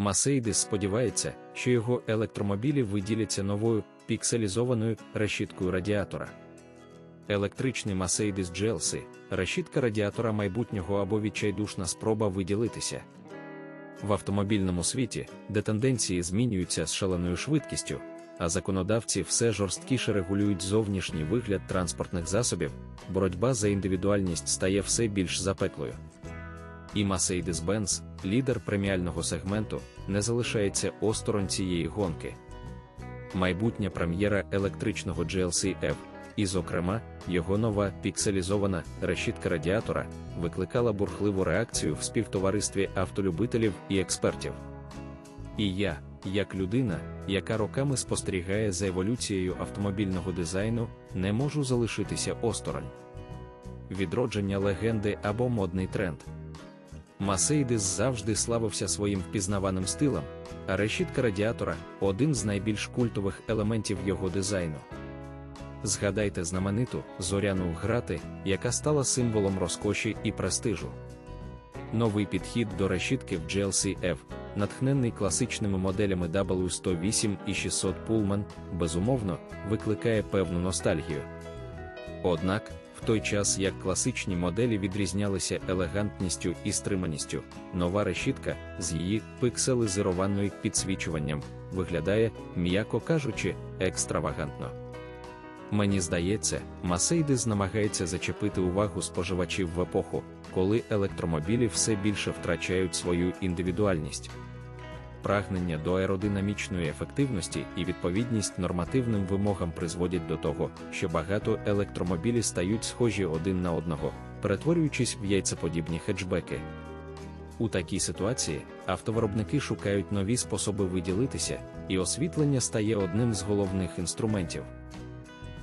Mercedes сподівається, що його електромобілі виділяться новою пікселізованою решіткою радіатора. Електричний Mercedes GLC – решітка радіатора майбутнього або відчайдушна спроба виділитися. В автомобільному світі, де тенденції змінюються з шаленою швидкістю, а законодавці все жорсткіше регулюють зовнішній вигляд транспортних засобів, боротьба за індивідуальність стає все більш запеклою. І Mercedes-Benz, лідер преміального сегменту, не залишається осторонь цієї гонки. Майбутня прем'єра електричного GLC F, і, зокрема, його нова пікселізована решітка радіатора викликала бурхливу реакцію в співтоваристві автолюбителів і експертів. І я, як людина, яка роками спостерігає за еволюцією автомобільного дизайну, не можу залишитися осторонь. Відродження легенди або модний тренд. Mercedes завжди славився своїм впізнаваним стилем, а решітка радіатора один з найбільш культових елементів його дизайну. Згадайте знамениту зоряну грати, яка стала символом розкоші і престижу. Новий підхід до решітки в GLC F, натхнений класичними моделями W108 і 600 Pullman, безумовно, викликає певну ностальгію. Однак, в той час як класичні моделі відрізнялися елегантністю і стриманістю, нова решітка з її пикселизированою підсвічуванням виглядає, м'яко кажучи, екстравагантно. Мені здається, Mercedes намагається зачепити увагу споживачів в епоху, коли електромобілі все більше втрачають свою індивідуальність. Прагнення до аеродинамічної ефективності і відповідність нормативним вимогам призводять до того, що багато електромобілів стають схожі один на одного, перетворюючись в яйцеподібні хетчбеки. У такій ситуації автовиробники шукають нові способи виділитися, і освітлення стає одним з головних інструментів.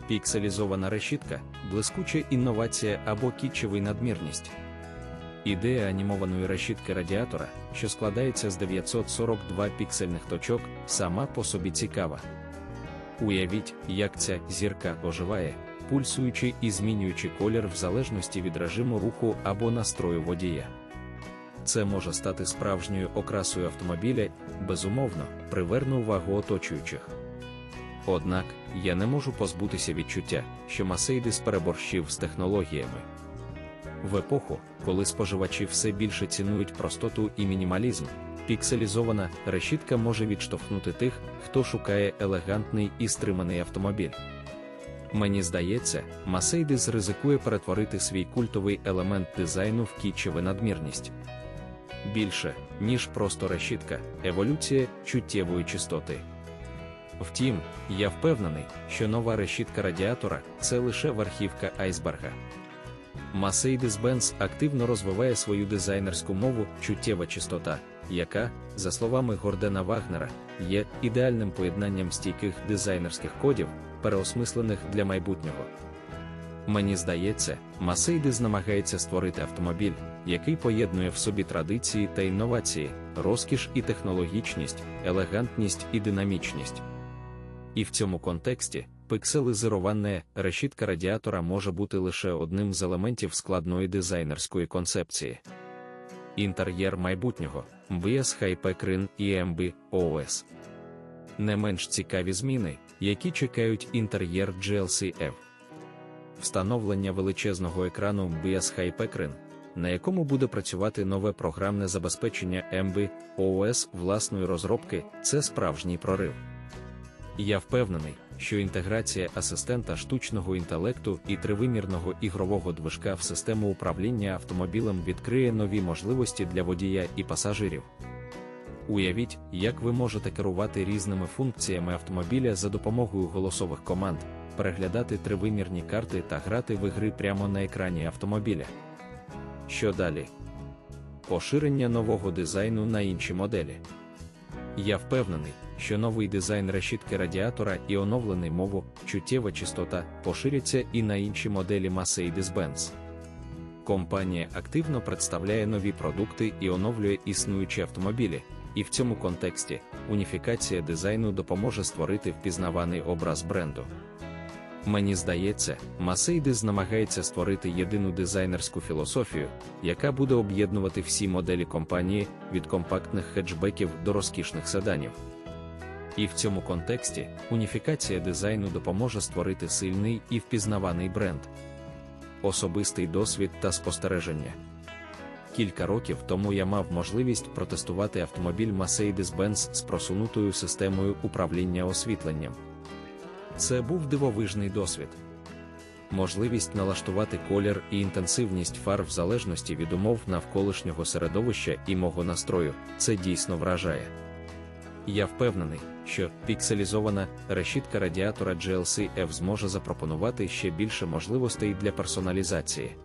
Пікселізована решітка, блискуча інновація або кітчевий надмірність. Ідея анімованої решітки радіатора, що складається з 942 піксельних точок, сама по собі цікава. Уявіть, як ця зірка оживає, пульсуючи і змінюючи колір в залежності від режиму руху або настрою водія. Це може стати справжньою окрасою автомобіля, безумовно, приверне увагу оточуючих. Однак, я не можу позбутися відчуття, що Mercedes переборщив з технологіями. В епоху, коли споживачі все більше цінують простоту і мінімалізм, пікселізована решітка може відштовхнути тих, хто шукає елегантний і стриманий автомобіль. Мені здається, Mercedes ризикує перетворити свій культовий елемент дизайну в кітчеву надмірність. Більше, ніж просто решітка, еволюція чуттєвої чистоти. Втім, я впевнений, що нова решітка радіатора це лише верхівка айсберга. Mercedes-Benz активно розвиває свою дизайнерську мову чуттєва чистота, яка, за словами Гордена Вагнера, є ідеальним поєднанням стійких дизайнерських кодів, переосмислених для майбутнього. Мені здається, Mercedes намагається створити автомобіль, який поєднує в собі традиції та інновації, розкіш і технологічність, елегантність і динамічність. І в цьому контексті пикселизирована решітка радіатора може бути лише одним з елементів складної дизайнерської концепції. Інтер'єр майбутнього MBS Hypecrin і MB OS. Не менш цікаві зміни, які чекають інтер'єр GLC F. Встановлення величезного екрану MBS Hypecrin, на якому буде працювати нове програмне забезпечення MB OS власної розробки, це справжній прорив. Я впевнений, що інтеграція асистента штучного інтелекту і тривимірного ігрового движка в систему управління автомобілем відкриє нові можливості для водія і пасажирів. Уявіть, як ви можете керувати різними функціями автомобіля за допомогою голосових команд, переглядати тривимірні карти та грати в ігри прямо на екрані автомобіля. Що далі? Поширення нового дизайну на інші моделі. Я впевнений, що новий дизайн решітки радіатора і оновлений мову, чуттєва чистота поширяться і на інші моделі Mercedes-Benz. Компанія активно представляє нові продукти і оновлює існуючі автомобілі, і в цьому контексті уніфікація дизайну допоможе створити впізнаваний образ бренду. Мені здається, Mercedes намагається створити єдину дизайнерську філософію, яка буде об'єднувати всі моделі компанії від компактних хеджбеків до розкішних седанів. І в цьому контексті уніфікація дизайну допоможе створити сильний і впізнаваний бренд, особистий досвід та спостереження. Кілька років тому я мав можливість протестувати автомобіль Mercedes-Benz з просунутою системою управління освітленням. Це був дивовижний досвід. Можливість налаштувати колір і інтенсивність фар в залежності від умов навколишнього середовища і мого настрою це дійсно вражає. Я впевнений, що пікселізована решітка радіатора GLC F зможе запропонувати ще більше можливостей для персоналізації.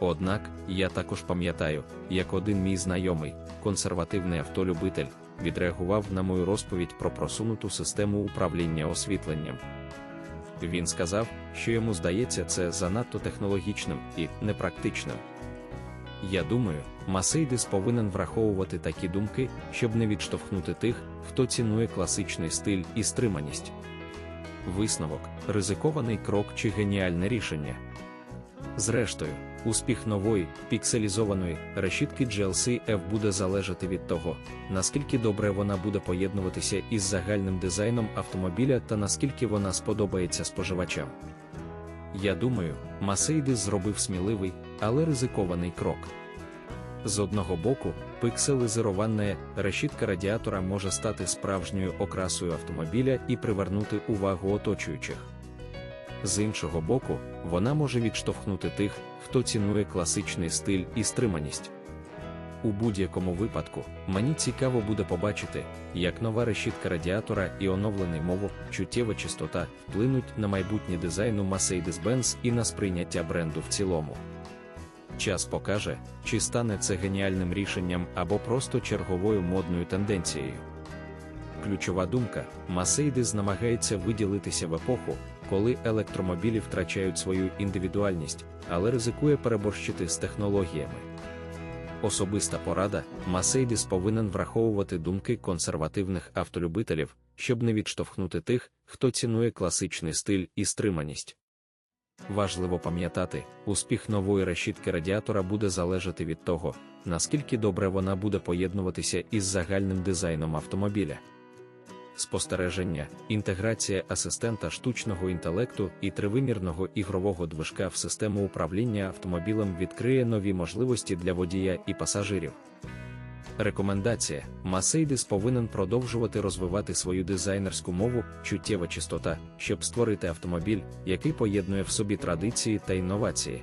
Однак, я також пам'ятаю, як один мій знайомий, консервативний автолюбитель, відреагував на мою розповідь про просунуту систему управління освітленням. Він сказав, що йому здається це занадто технологічним і непрактичним. Я думаю, Mercedes повинен враховувати такі думки, щоб не відштовхнути тих, хто цінує класичний стиль і стриманість. Висновок ризикований крок чи геніальне рішення. Зрештою, успіх нової, пікселізованої решітки GLC F буде залежати від того, наскільки добре вона буде поєднуватися із загальним дизайном автомобіля та наскільки вона сподобається споживачам. Я думаю, Mercedes зробив сміливий, але ризикований крок. З одного боку, пикселизирована решітка радіатора може стати справжньою окрасою автомобіля і привернути увагу оточуючих. З іншого боку, вона може відштовхнути тих, хто цінує класичний стиль і стриманість. У будь-якому випадку, мені цікаво буде побачити, як нова решітка радіатора і оновлений мову, чуттєва чистота вплинуть на майбутнє дизайну Mercedes-Benz і на сприйняття бренду в цілому. Час покаже, чи стане це геніальним рішенням або просто черговою модною тенденцією. Ключова думка: Mercedes намагається виділитися в епоху, коли електромобілі втрачають свою індивідуальність, але ризикує переборщити з технологіями. Особиста порада, Mercedes повинен враховувати думки консервативних автолюбителів, щоб не відштовхнути тих, хто цінує класичний стиль і стриманість. Важливо пам'ятати, успіх нової решітки радіатора буде залежати від того, наскільки добре вона буде поєднуватися із загальним дизайном автомобіля. Спостереження, інтеграція асистента штучного інтелекту і тривимірного ігрового движка в систему управління автомобілем відкриє нові можливості для водія і пасажирів. Рекомендація: Mercedes повинен продовжувати розвивати свою дизайнерську мову, чуттєва чистота, щоб створити автомобіль, який поєднує в собі традиції та інновації.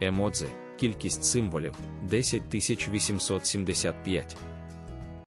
Емодзи, кількість символів 10875